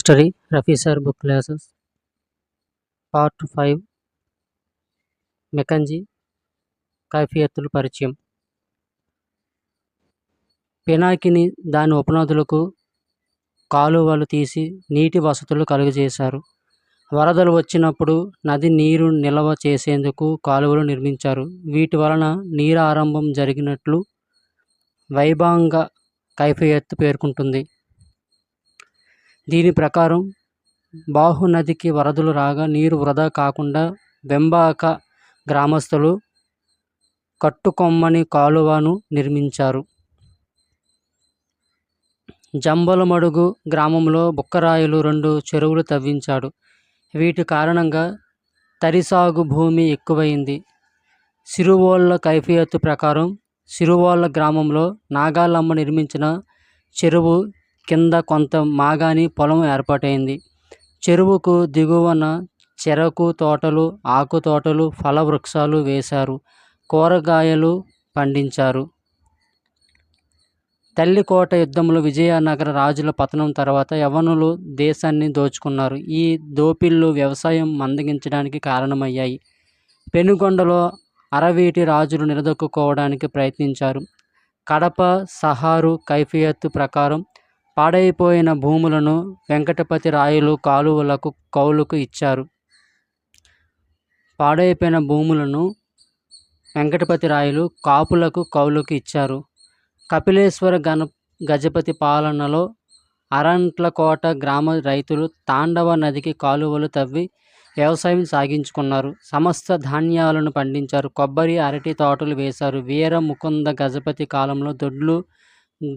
History Rafisar Book Classes Part 5 Mackenzie కైఫియత్తుల పరిచయం పినాకిని దాని ఉపనదులకు కాలువలు తీసి నీటి వసతులు కలుగజేశారు. వరదలు వచ్చినప్పుడు నది నీరు నిల్వ చేసేందుకు కాలువలు నిర్మించారు. వీటి వలన నీరు ఆరంభం జరిగినట్లు వైభాంగ కైఫియత్తు పేర్కొంటుంది. దీని ప్రకారం బాహునదికి వరదలు రాగా నీరు వృధా కాకుండా వెంబాక గ్రామస్తులు కట్టుకొమ్మని కాలువను నిర్మించారు. జంబలమడుగు గ్రామంలో బుక్కరాయలు రెండు చెరువులు తవ్వించాడు. వీటి కారణంగా తరిసాగు భూమి ఎక్కువైంది. సిరువోళ్ళ కైఫియత్తు ప్రకారం సిరువోళ్ళ గ్రామంలో నాగాలమ్మ నిర్మించిన చెరువు కింద కొంత మాగాని పొలం ఏర్పాటైంది. చెరువుకు దిగువన చెరకు తోటలు ఆకు తోటలు ఫల వృక్షాలు వేశారు. కూరగాయలు పండించారు. తల్లికోట యుద్ధంలో విజయనగర రాజుల పతనం తర్వాత యవనులు దేశాన్ని దోచుకున్నారు. ఈ దోపిళ్ళు వ్యవసాయం మందగించడానికి కారణమయ్యాయి. పెనుగొండలో అరవీటి రాజులు నిలదొక్కుకోవడానికి ప్రయత్నించారు. కడప సహారు కైఫియత్తు ప్రకారం పాడైపోయిన భూములను వెంకటపతి రాయలు కాలువలకు కౌలుకు ఇచ్చారు. పాడైపోయిన భూములను వెంకటపతి రాయలు కాపులకు కౌలుకు ఇచ్చారు. కపిలేశ్వర గణ గజపతి పాలనలో అరంట్లకోట గ్రామ రైతులు తాండవ నదికి కాలువలు తవ్వి వ్యవసాయం సాగించుకున్నారు. సమస్త ధాన్యాలను పండించారు. కొబ్బరి అరటి తోటలు వేశారు. వీర ముకుంద గజపతి కాలంలో దొడ్లు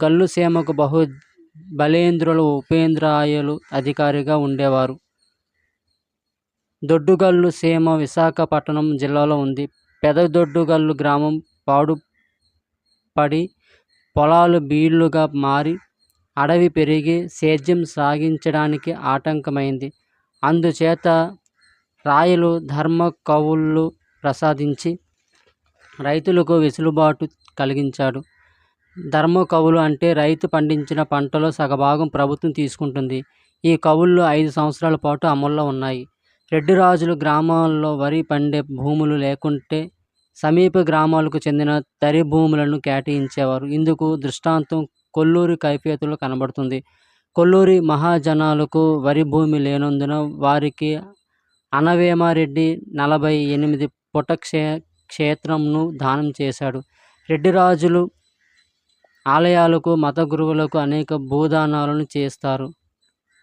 గల్లుసీమకు బహు బలేంద్రులు ఉపేంద్రాయలు అధికారిగా ఉండేవారు. దొడ్డుగల్లు సీమ విశాఖపట్నం జిల్లాలో ఉంది. పెదదొడ్డుగల్లు గ్రామం పాడుపడి పొలాలు బీళ్ళుగా మారి అడవి పెరిగి సేద్యం సాగించడానికి ఆటంకమైంది. అందుచేత రాయలు ధర్మ కవుళ్ళు ప్రసాదించి రైతులకు వెసులుబాటు కలిగించాడు. ధర్మ కవులు అంటే రైతు పండించిన పంటలో సగభాగం ప్రభుత్వం తీసుకుంటుంది. ఈ కవుల్లో ఐదు సంవత్సరాల పాటు అమల్లో ఉన్నాయి. రెడ్డి రాజులు గ్రామాల్లో వరి పండే భూములు లేకుంటే సమీప గ్రామాలకు చెందిన తరి భూములను కేటాయించేవారు. ఇందుకు దృష్టాంతం కొల్లూరి కైఫియతులో కనబడుతుంది. కొల్లూరి మహాజనాలకు వరి భూమి లేనందున వారికి అనవేమారెడ్డి నలభై ఎనిమిది పుట క్షే క్షేత్రంను దానం చేశాడు. రెడ్డి రాజులు ఆలయాలకు మత గురువులకు అనేక భూదానాలను చేస్తారు.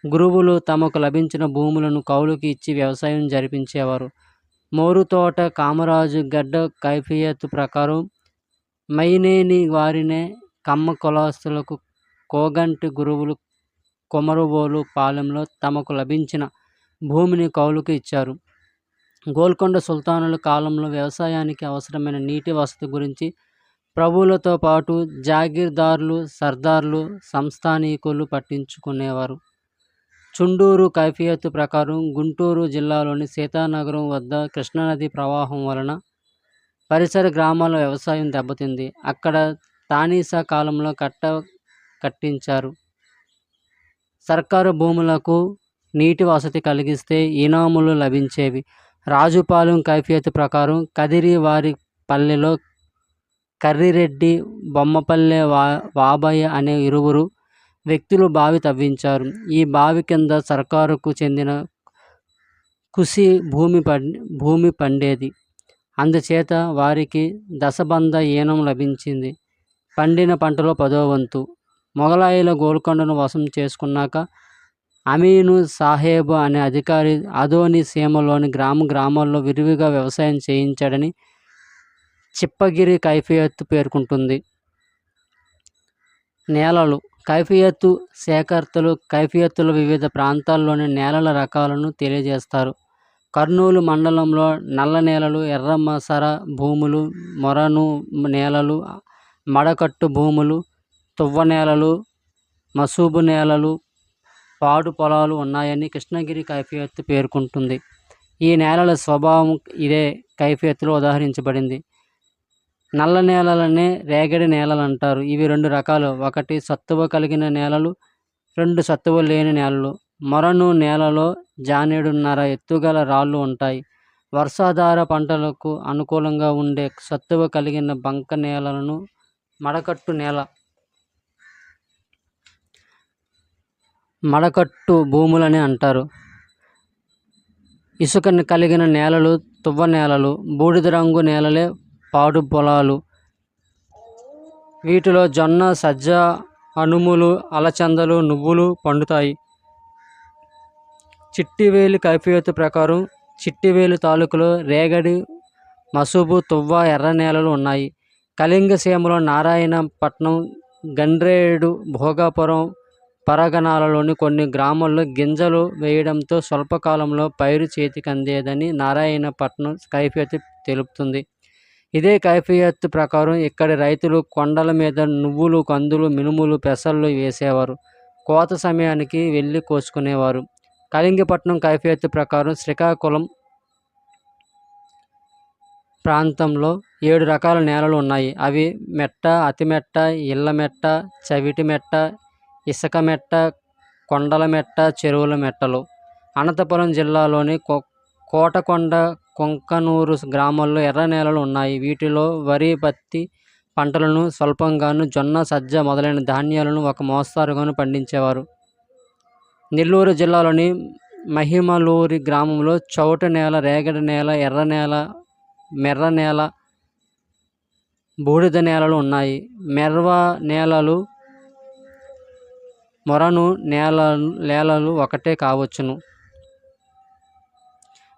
గురువులు తమకు లభించిన భూములను కౌలుకి ఇచ్చి వ్యవసాయం జరిపించేవారు. మోరుతోట కామరాజు గడ్డ కైఫియత్ ప్రకారం మైనేని వారినే కమ్మ కులస్తులకు కోగంటి గురువులు కొమరువోలు పాలెంలో తమకు లభించిన భూమిని కౌలుకు ఇచ్చారు. గోల్కొండ సుల్తానుల కాలంలో వ్యవసాయానికి అవసరమైన నీటి వసతి గురించి ప్రభువులతో పాటు జాగీర్దార్లు సర్దార్లు సంస్థానీకులు పట్టించుకునేవారు. చుండూరు కైఫియత్తు ప్రకారం గుంటూరు జిల్లాలోని సీతానగరం వద్ద కృష్ణానది ప్రవాహం వలన పరిసర గ్రామాల వ్యవసాయం దెబ్బతింది. అక్కడ తానీసా కాలంలో కట్ట కట్టించారు. సర్కారు భూములకు నీటి వసతి కలిగిస్తే ఇనాములు లభించేవి. రాజుపాలెం కైఫియత్ ప్రకారం కదిరి వారి పల్లెలో కర్రిరెడ్డి బొమ్మపల్లె వా వాబయ్య అనే ఇరువురు వ్యక్తులు బావి తవ్వించారు. ఈ బావి కింద సర్కారుకు చెందిన కుసి భూమి భూమి పండేది. అందుచేత వారికి దశబంధ ఈనం లభించింది. పండిన పంటలో పదో వంతు. మొఘలాయిల గోల్కొండను వశం చేసుకున్నాక అమీను సాహేబ్ అనే అధికారి అదోని సీమలోని గ్రామ గ్రామాల్లో విరివిగా వ్యవసాయం చేయించాడని చిప్పగిరి కైఫియత్తు పేర్కొంటుంది. నేలలు. కైఫియత్తు సేకర్తలు కైఫియత్తుల వివిధ ప్రాంతాల్లోని నేలల రకాలను తెలియజేస్తారు. కర్నూలు మండలంలో నల్ల నేలలు ఎర్ర మసర భూములు మొరను నేలలు మడకట్టు భూములు తువ్వ నేలలు మసూబు నేలలు పాడు పొలాలు ఉన్నాయని కృష్ణగిరి కైఫియత్తు పేర్కొంటుంది. ఈ నేలల స్వభావం ఇదే కైఫియత్తులో ఉదాహరించబడింది. నల్ల నేలలనే రేగడి నేలలు అంటారు ఇవి రెండు రకాలు. ఒకటి సత్తువ కలిగిన నేలలు రెండు సత్తువ లేని నేలలు. మొరను నేలలో జానేడున్నర ఎత్తుగల రాళ్ళు ఉంటాయి. వర్షాధార పంటలకు అనుకూలంగా ఉండే సత్తువ కలిగిన బంక నేలలను మడకట్టు నేల. మడకట్టు భూములని అంటారు. ఇసుకని కలిగిన నేలలు తువ్వ నేలలు బూడిద రంగు నేలలే పాడు పొలాలు. వీటిలో జొన్న సజ్జ అనుములు అలచందలు నువ్వులు పండుతాయి. చిట్టివేలు కైఫియత్ ప్రకారం చిట్టివేలు తాలూకులో రేగడి మసుబు తువ్వ ఎర్ర నేలలు ఉన్నాయి. కళింగ సీమలో నారాయణపట్నం గండ్రేడు భోగాపురం పరగణాలలోని కొన్ని గ్రామాల్లో గింజలు వేయడంతో స్వల్పకాలంలో పైరు చేతికి అందేదని నారాయణపట్నం కైఫియత్ తెలుపుతుంది. ఇదే కైఫియత్ ప్రకారం ఇక్కడి రైతులు కొండల మీద నువ్వులు కందులు మినుములు పెసళ్ళు వేసేవారు. కోత సమయానికి వెళ్ళి కోసుకునేవారు. కళింగపట్నం కైఫియత్ ప్రకారం శ్రీకాకుళం ప్రాంతంలో ఏడు రకాల నేలలు ఉన్నాయి. అవి మెట్ట అతిమెట్ట ఇళ్ళ మెట్ట చవిటి మెట్ట ఇసుక మెట్ట కొండల మెట్ట చెరువుల మెట్టలు. అనంతపురం జిల్లాలోని కో కోటకొండ కొంకనూరు గ్రామాల్లో ఎర్ర నేలలు ఉన్నాయి. వీటిలో వరి పత్తి పంటలను స్వల్పంగాను జొన్న సజ్జ మొదలైన ధాన్యాలను ఒక మోస్తారుగాను పండించేవారు. నెల్లూరు జిల్లాలోని మహిమలూరి గ్రామంలో చౌట నేల రేగడి నేల ఎర్ర నేల మెర్ర నేల బూడిద నేలలు ఉన్నాయి. మెర్వ నేలలు మొరను నేల నేలలు ఒకటే కావచ్చును.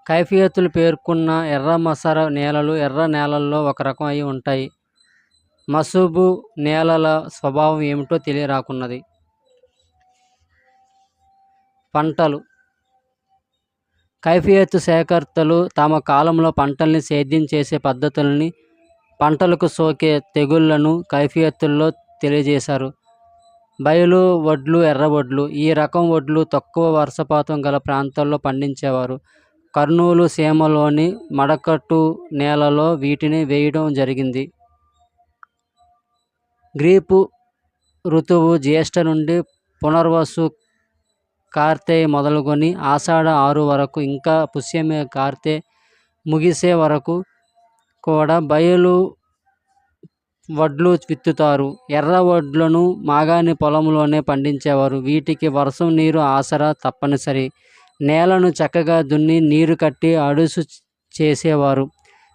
కైఫియతులు పేర్కొన్న ఎర్ర మసర నేలలు ఎర్ర నేలల్లో ఒక రకం అయి ఉంటాయి. మసుబు నేలల స్వభావం ఏమిటో తెలియరాకున్నది. పంటలు. కైఫియత్ సేకర్తలు తమ కాలంలో పంటల్ని సేద్యం చేసే పద్ధతుల్ని పంటలకు సోకే తెగుళ్ళను కైఫియత్తుల్లో తెలియజేశారు. బయలు వడ్లు ఎర్ర వడ్లు ఈ రకం వడ్లు తక్కువ వర్షపాతం గల ప్రాంతాల్లో పండించేవారు. కర్నూలు సీమలోని మడకట్టు నేలలో వీటిని వేయడం జరిగింది. గ్రీపు ఋతువు జ్యేష్ఠ నుండి పునర్వసు కార్తె మొదలుకొని ఆషాఢ ఆరు వరకు ఇంకా పుష్యమే కార్తె ముగిసే వరకు కూడా బయలు వడ్లు విత్తుతారు. ఎర్ర వడ్లను మాగాణి పొలంలోనే పండించేవారు. వీటికి వర్షం నీరు ఆసరా తప్పనిసరి. నేలను చక్కగా దున్ని నీరు కట్టి అడుసు చేసేవారు.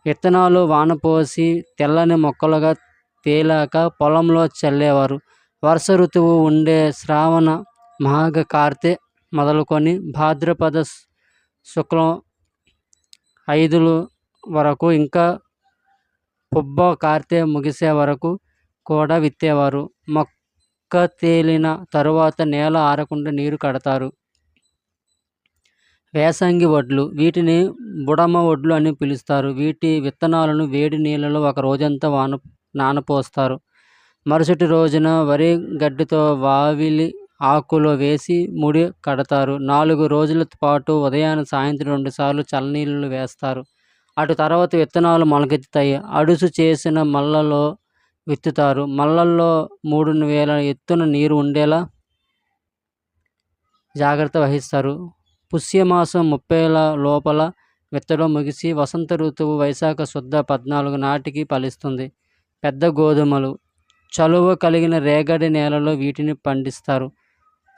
విత్తనాలు వానపోసి తెల్లని మొక్కలుగా తేలాక పొలంలో చల్లేవారు. వర్ష ఋతువు ఉండే శ్రావణ మాఘ కార్తె మొదలుకొని భాద్రపద శుక్లం ఐదులు వరకు ఇంకా పుబ్బ కార్తె ముగిసే వరకు కూడా విత్తేవారు. మొక్క తేలిన తరువాత నేల ఆరకుండా నీరు కడతారు. వేసంగి వడ్లు. వీటిని బుడమ వడ్లు అని పిలుస్తారు. వీటి విత్తనాలను వేడి నీళ్ళలో ఒక రోజంతా వాన నానపోస్తారు. మరుసటి రోజున వరి గడ్డితో వావిలి ఆకులో వేసి ముడి కడతారు. నాలుగు రోజుల పాటు ఉదయాన్నే సాయంత్రం రెండుసార్లు చల్లనీళ్ళు వేస్తారు. అటు తర్వాత విత్తనాలు మొలకెత్తుతాయి. అడుసు చేసిన మల్లలో విత్తుతారు. మల్లల్లో మూడు వేల ఎత్తున నీరు ఉండేలా జాగ్రత్త వహిస్తారు. పుష్యమాసం ముప్పైల లోపల విత్తడం ముగిసి వసంత ఋతువు వైశాఖ శుద్ధ పద్నాలుగు నాటికి ఫలిస్తుంది. పెద్ద గోధుమలు. చలువ కలిగిన రేగడి నేలలో వీటిని పండిస్తారు.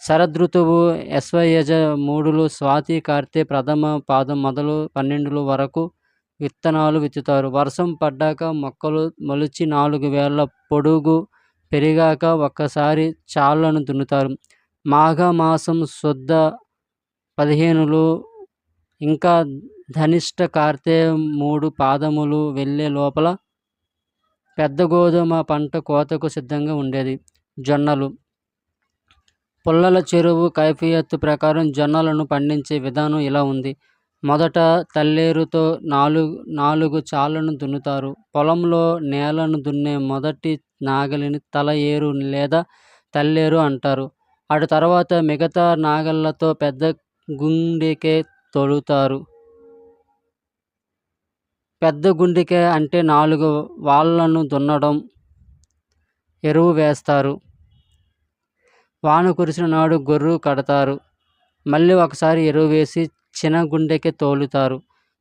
శరదృతువు ఎస్వయజ మూడులు స్వాతి కార్తె ప్రథమ పాదం మొదలు పన్నెండులు వరకు విత్తనాలు విత్తుతారు. వర్షం పడ్డాక మొక్కలు మొలిచి నాలుగు వేల పొడుగు పెరిగాక ఒక్కసారి చాళ్ళను దున్నుతారు. మాఘమాసం శుద్ధ పదిహేనులు ఇంకా ధనిష్ట కార్తె మూడు పాదములు వెళ్ళే లోపల పెద్ద గోధుమ పంట కోతకు సిద్ధంగా ఉండేది. జొన్నలు. పుల్లల చెరువు కైఫియత్తు ప్రకారం జొన్నలను పండించే విధానం ఇలా ఉంది. మొదట తల్లేరుతో నాలుగు నాలుగు చాళ్ళను దున్నుతారు. పొలంలో నేలను దున్నే మొదటి నాగలిని తల ఏరు లేదా తల్లేరు అంటారు. అటు తర్వాత మిగతా నాగళ్ళతో పెద్ద గుండెకే తొడుతారు పెద్ద గుండెకే అంటే నాలుగు వాళ్ళను దున్నడం ఎరువు వేస్తారు. వాన కురిసిన నాడు గొర్రు కడతారు. మళ్ళీ ఒకసారి ఎరువు వేసి చినగుండెకి తోలుతారు.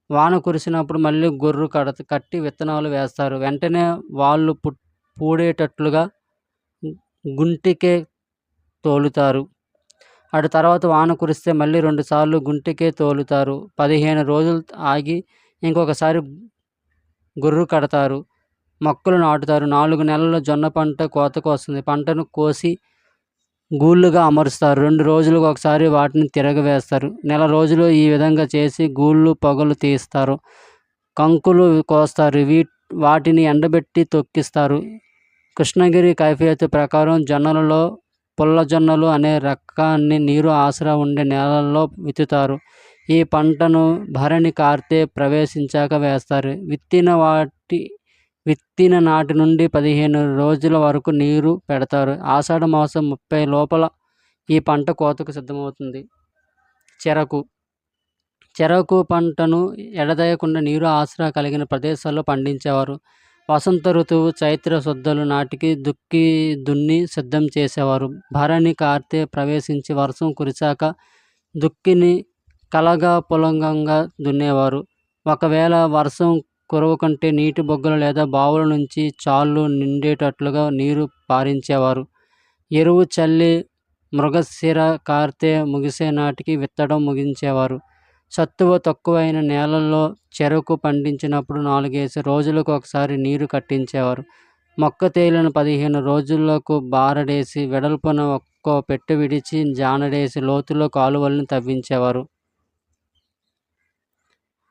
వాన కురిసినప్పుడు మళ్ళీ గొర్రు కడత కట్టి విత్తనాలు వేస్తారు. వెంటనే వాళ్ళు పు పూడేటట్లుగా గుంటికే తోలుతారు. అటు తర్వాత వాన కురిస్తే మళ్ళీ రెండుసార్లు గుంటికే తోలుతారు. పదిహేను రోజులు ఆగి ఇంకొకసారి గుర్రు కడతారు. మొక్కలు నాటుతారు. నాలుగు నెలల్లో జొన్న పంట కోతకు వస్తుంది పంటను కోసి గూళ్ళుగా అమరుస్తారు. రెండు రోజులకు ఒకసారి వాటిని తిరగవేస్తారు. నెల రోజులు ఈ విధంగా చేసి గూళ్ళు పొగలు తీస్తారు. కంకులు కోస్తారు. వీ వాటిని ఎండబెట్టి తొక్కిస్తారు. కృష్ణగిరి కైఫియత్ ప్రకారం జొన్నలలో పుల్లజొన్నలు అనే రకాన్ని నీరు ఆసరా ఉండే నేలల్లో విత్తుతారు. ఈ పంటను భరణి కార్తె ప్రవేశించాక వేస్తారు. విత్తిన వాటి విత్తిన నాటి నుండి పదిహేను రోజుల వరకు నీరు పెడతారు. ఆషాఢ మాసం ముప్పై లోపల ఈ పంట కోతకు సిద్ధమవుతుంది. చెరకు. చెరకు పంటను ఎడదయకుండా నీరు ఆసరా కలిగిన ప్రదేశాల్లో పండించేవారు. వసంత ఋతువు చైత్ర శుద్ధలు నాటికి దుక్కి దున్ని సిద్ధం చేసేవారు. భరణి కార్తె ప్రవేశించి వర్షం కురిశాక దుక్కిని కలగా పొలంగంగా దున్నేవారు. ఒకవేళ వర్షం కురవకుంటే నీటి బొగ్గలు లేదా బావుల నుంచి చాళ్ళు నిండేటట్లుగా నీరు పారించేవారు. ఎరువు చల్లి మృగశిర కార్తె ముగిసే నాటికి విత్తడం ముగించేవారు. సత్తువ తక్కువైన నేలల్లో చెరకు పండించినప్పుడు నాలుగేసి రోజులకు ఒకసారి నీరు కట్టించేవారు. మొక్క తేలిన పదిహేను రోజులకు బారడేసి వెడల్పున ఒక్కో పెట్టె విడిచి జానడేసి లోతులో కాలువలను తవ్వించేవారు.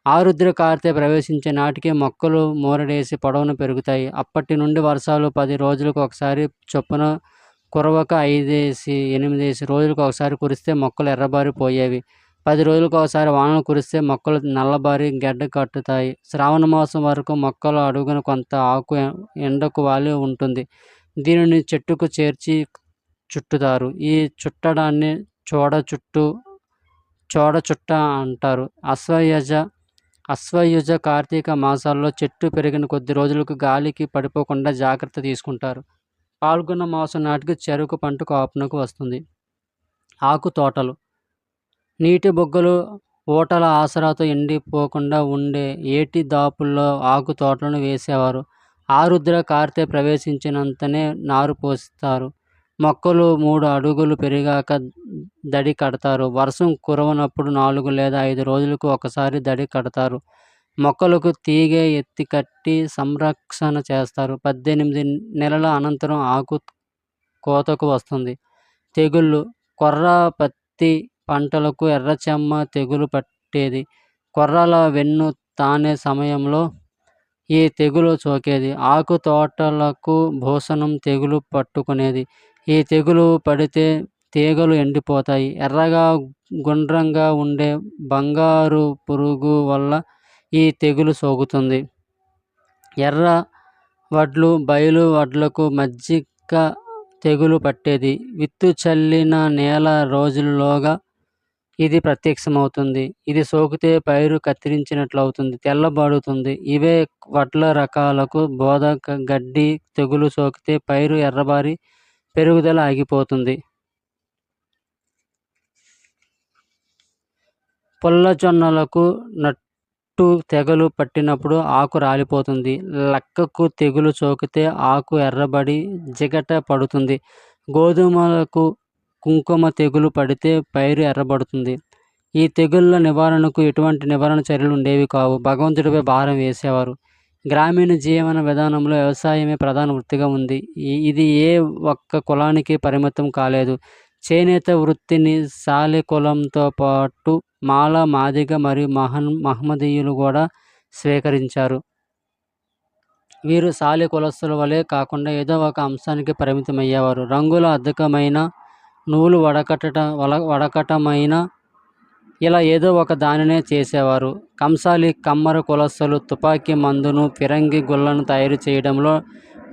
ఆరుద్ర కార్తె ప్రవేశించే నాటికి మొక్కలు మూరడేసి పొడవును పెరుగుతాయి. అప్పటి నుండి వర్షాలు పది రోజులకు ఒకసారి చొప్పున కురవక ఐదేసి ఎనిమిదేసి రోజులకు ఒకసారి కురిస్తే మొక్కలు ఎర్రబారిపోయేవి. పది రోజులకు ఒకసారి వానలు కురిస్తే మొక్కలు నల్లబారి గడ్డ కట్టుతాయి. శ్రావణ మాసం వరకు మొక్కలు అడుగున కొంత ఆకు ఎండకు వాలి ఉంటుంది. దీనిని చెట్టుకు చేర్చి చుట్టుతారు. ఈ చుట్టడాన్ని చోడ చుట్టు చోడ చుట్ట అంటారు. అశ్వయుజ అశ్వయుజ కార్తీక మాసాల్లో చెట్టు పెరిగిన కొద్ది రోజులకు గాలికి పడిపోకుండా జాగ్రత్త తీసుకుంటారు. పాల్గొన్న మాసం నాటికి చెరుకు పంట కాపునకు వస్తుంది. ఆకు తోటలు. నీటి బొగ్గలు ఊటల ఆసరాతో ఎండిపోకుండా ఉండే ఏటి దాపుల్లో ఆకు తోటలను వేసేవారు. ఆరుద్ర కార్తె ప్రవేశించినంతనే నారు పోస్తారు. మొక్కలు మూడు అడుగులు పెరిగాక దడి కడతారు. వర్షం కురవనప్పుడు నాలుగు లేదా ఐదు రోజులకు ఒకసారి దడి కడతారు. మొక్కలకు తీగ ఎత్తి కట్టి సంరక్షణ చేస్తారు. పద్దెనిమిది నెలల అనంతరం ఆకు కోతకు వస్తుంది. తెగుళ్ళు కొర్ర పత్తి పంటలకు ఎర్రచెమ్మ తెగులు పట్టేది. కొర్రల వెన్ను తానే సమయంలో ఈ తెగులు సోకేది. ఆకు తోటలకు భూషణం తెగులు పట్టుకునేది. ఈ తెగులు పడితే తీగలు ఎండిపోతాయి. ఎర్రగా గుండ్రంగా ఉండే బంగారు పురుగు వల్ల ఈ తెగులు సోకుతుంది. ఎర్ర వడ్లు బయలు వడ్లకు మజ్జిగ తెగులు పట్టేది. విత్తు చల్లిన నేల రోజుల్లోగా ఇది ప్రత్యక్షమవుతుంది. ఇది సోకితే పైరు కత్తిరించినట్లు అవుతుంది తెల్లబడుతుంది ఇవే వడ్ల రకాలకు బోద గడ్డి తెగులు సోకితే పైరు ఎర్రబారి పెరుగుదల ఆగిపోతుంది. పుల్లజొన్నలకు నట్టు తెగలు పట్టినప్పుడు ఆకు రాలిపోతుంది. లక్కకు తెగులు సోకితే ఆకు ఎర్రబడి జిగట పడుతుంది. గోధుమలకు కుంకుమ తెగులు పడితే పైరు ఎర్రబడుతుంది. ఈ తెగుళ్ళ నివారణకు ఎటువంటి నివారణ చర్యలు ఉండేవి కావు. భగవంతుడిపై భారం వేసేవారు. గ్రామీణ జీవన విధానంలో వ్యవసాయమే ప్రధాన వృత్తిగా ఉంది. ఇది ఏ ఒక్క కులానికి పరిమితం కాలేదు. చేనేత వృత్తిని సాలె కులంతో పాటు మాల మాదిగ మరియు మహన్ మహమ్మదీయులు కూడా స్వీకరించారు. వీరు సాలె కులస్తుల వలె కాకుండా ఏదో ఒక అంశానికి పరిమితం అయ్యేవారు రంగుల అధికమైన నూలు వడకట్టట వల వడకటమైన ఇలా ఏదో ఒక దానినే చేసేవారు. కంసాలి కమ్మర కులస్తులు తుపాకీ మందును ఫిరంగి గుళ్ళను తయారు చేయడంలో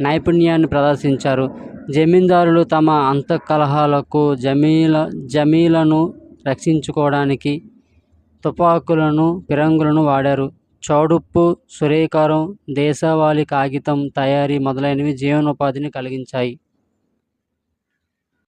నైపుణ్యాన్ని ప్రదర్శించారు. జమీందారులు తమ అంతఃకలహాలకు జమీల జమీలను రక్షించుకోవడానికి తుపాకులను ఫిరంగులను వాడారు. చౌడుప్పు సురేకారం దేశవాళీ కాగితం తయారీ మొదలైనవి జీవనోపాధిని కలిగించాయి.